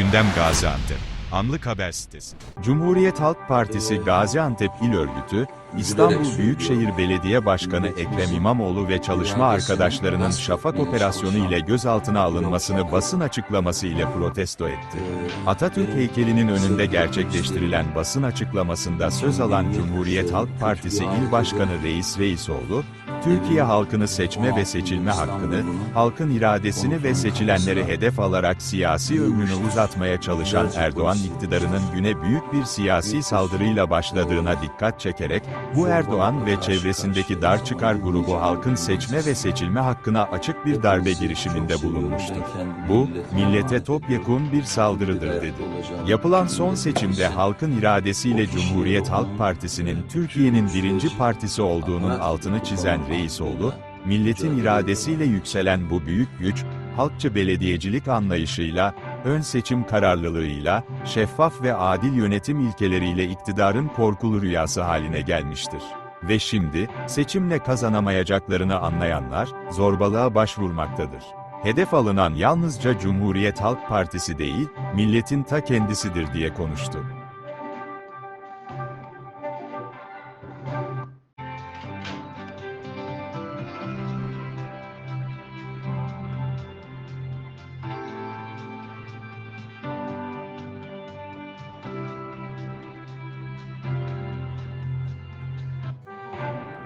Gündem Gaziantep. Anlık Haber Sitesi. Cumhuriyet Halk Partisi Gaziantep İl Örgütü, İstanbul Büyükşehir Belediye Başkanı Ekrem İmamoğlu ve çalışma arkadaşlarının Şafak operasyonu ile gözaltına alınmasını basın açıklaması ile protesto etti. Atatürk heykelinin önünde gerçekleştirilen basın açıklamasında söz alan Cumhuriyet Halk Partisi İl Başkanı Reis Reisoğlu, Türkiye halkını seçme ve seçilme hakkını, halkın iradesini ve seçilenleri hedef alarak siyasi ömrünü uzatmaya çalışan Erdoğan iktidarının güne büyük bir siyasi saldırıyla başladığına dikkat çekerek, bu Erdoğan ve çevresindeki dar çıkar grubu halkın seçme ve seçilme hakkına açık bir darbe girişiminde bulunmuştur. Bu, millete topyekun bir saldırıdır dedi. Yapılan son seçimde halkın iradesiyle Cumhuriyet Halk Partisi'nin Türkiye'nin birinci partisi olduğunun altını çizen Reisoğlu, milletin iradesiyle yükselen bu büyük güç, halkçı belediyecilik anlayışıyla, ön seçim kararlılığıyla, şeffaf ve adil yönetim ilkeleriyle iktidarın korkulu rüyası haline gelmiştir. Ve şimdi, seçimle kazanamayacaklarını anlayanlar, zorbalığa başvurmaktadır. Hedef alınan yalnızca Cumhuriyet Halk Partisi değil, milletin ta kendisidir diye konuştu.